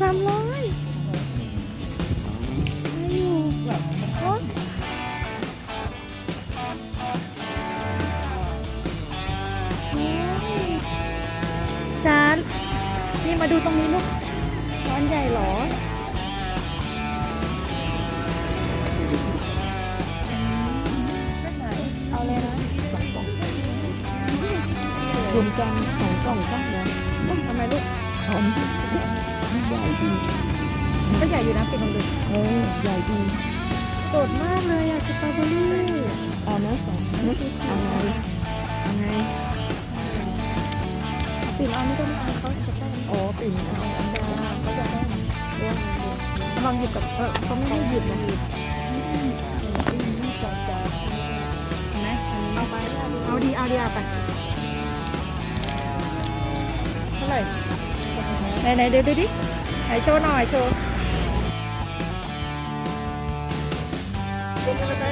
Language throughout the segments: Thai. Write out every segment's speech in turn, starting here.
สามร้อยอยู่แบบโอ๊ยจานนี่มาดูตรงนี้ลูกร้อนใหญ่หรอ เอาเลยนะรวมกันสองกล่องก็ได้ ก็ใหญ่อยู่นะปิดลองดูเออใหญ่ดีสดมากเลยอะสตรอเบอรี่เอานะสองนะเอาไงเอาไงปิดเอาไม่ต้องเอาเขาจะได้อ๋อปิ่นเอาอันเดียวเขาจะได้เรื่องลองหยิบกับเออเขาไม่ให้หยิบนะหยิบเห็นไหมเอาไปเอาดีเอาดีเอาไปเท่าไหร่ไหนไหนดูดูดิ ไหนโชว์หน่อยโชว์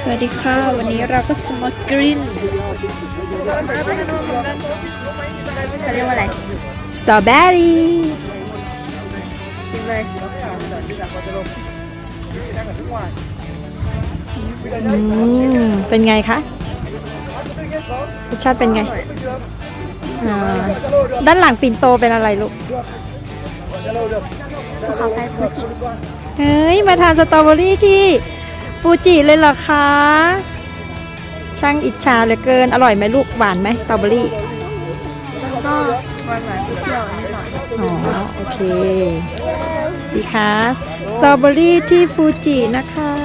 สวัสดีค่ะ วันนี้เราก็จะมากรินเขาเรียกว่าอะไร สตรอเบอรี่ชิมเลยอืมเป็นไงคะรสชาติเป็นไง ด้านหลังปิ่นโตเป็นอะไรลูก ภูเขาไฟฟูจิเฮ้ย มาทานสตรอเบอรี่ที่ฟูจิเลยเหรอคะ ช่างอิจฉาเหลือเกิน อร่อยไหมลูก หวานไหมสตรอเบอรี่ ก็หวานหวานๆเปรี้ยวๆนิดหน่อยอ๋อ โอเค สิคะ สตรอเบอรี่ที่ฟูจินะคะ